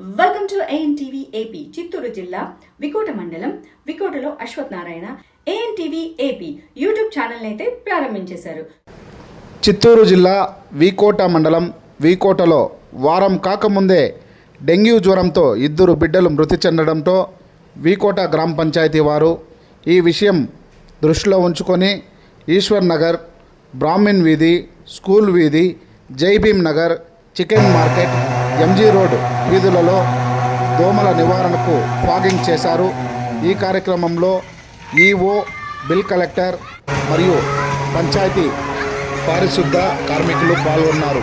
Welcome to ANTV AP Chittoor జిల్లా వికోట మండలం వికోటలో Ashwath Narayana ANTV AP YouTube channel అయితే ప్రారంభించేశారు చిత్తూరు జిల్లా వీకోట మండలం వీకోటలో వారం కాకముందే డెంగ్యూ జ్వరంతో ఇద్దరు బిడ్డలు మృతి చెందడంతో వీకోట గ్రామ పంచాయతీ వారు ఈ విషయం దృష్టిలో ఉంచుకొని ఈశ్వర్ నగర్ బ్రాహ్మిన్ వీధి స్కూల్ వీధి Jaibhim Nagar chicken market MG road వీధులలో దోమల నివారణకు ఫాగింగ్ చేశారు. ఈ కార్యక్రమంలో ఈఓ బిల్ కలెక్టర్ మరియు పంచాయతీ పారిశుద్ధ కార్మికులు పాల్గొన్నారు.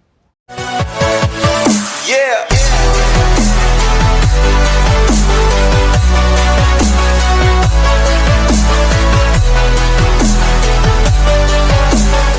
Oh,